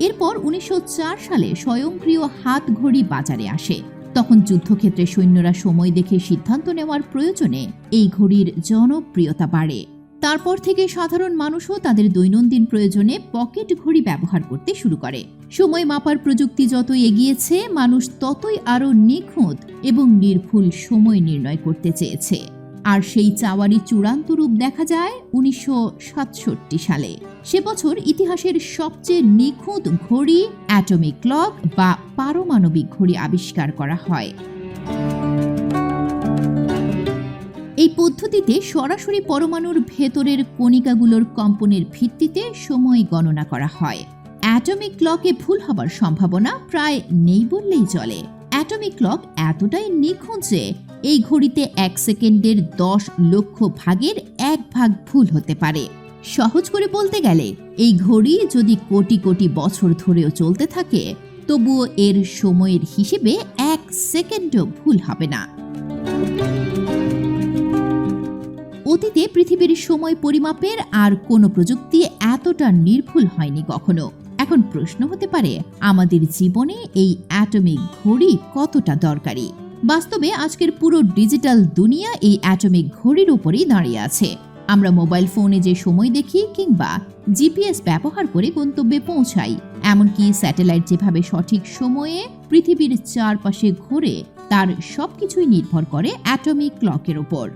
এরপর উনিশশো চার সালে স্বয়ংক্রিয় হাত ঘড়ি বাজারে আসে। তখন যুদ্ধক্ষেত্রে সৈন্যরা সময় দেখে সিদ্ধান্ত নেওয়ার প্রয়োজনে এই ঘড়ির জনপ্রিয়তা বাড়ে। তারপর থেকে সাধারণ মানুষও তাদের দৈনন্দিন প্রয়োজনে পকেট ঘড়ি ব্যবহার করতে শুরু করে। সময় মাপার প্রযুক্তি যত এগিয়েছে, মানুষ ততই আরও নিখুঁত এবং নির্ভুল সময় নির্ণয় করতে চেয়েছে। আর সেই চাওয়ারই চূড়ান্ত রূপ দেখা যায় উনিশশো সাতষট্টি সালে। সে বছর ইতিহাসের সবচেয়ে নিখুঁত ঘড়ি অ্যাটমিক ক্লক বা পারমাণবিক ঘড়ি আবিষ্কার করা হয়। এই পদ্ধতিতে সরাসরি পরমাণুর ভেতরের কণিকাগুলোর কম্পনের ভিত্তিতে সময় গণনা করা হয়। অ্যাটমিক ক্লকে ভুল হবার সম্ভাবনা প্রায় নেই বললেই চলে। অ্যাটমিক ক্লক এতটাই নিখুঁত যে এই ঘড়িতে এক সেকেন্ডের দশ লক্ষ ভাগের এক ভাগ ভুল হতে পারে। সহজ করে বলতে গেলে, এই ঘড়ি যদি কোটি কোটি বছর ধরেও চলতে থাকে, তবুও এর সময়ের হিসেবে এক সেকেন্ডও ভুল হবে না। অতীতে পৃথিবীর সময় পরিমাপের আর কোনো প্রযুক্তি এতটা নির্ভুল হয়নি কখনো। এখন প্রশ্ন হতে পারে, আমাদের জীবনে এই অ্যাটমিক ঘড়ি কতটা দরকারি? বাস্তবে আজকের পুরো ডিজিটাল দুনিয়া এই অ্যাটমিক ঘড়ির উপরেই দাঁড়িয়ে আছে। আমরা মোবাইল ফোনে যে সময় দেখি কিংবা জিপিএস ব্যবহার করে গন্তব্যে পৌঁছাই, এমনকি স্যাটেলাইট যেভাবে সঠিক সময়ে পৃথিবীর চারপাশে ঘোরে, তার সবকিছুই নির্ভর করে অ্যাটমিক ক্লকের উপর।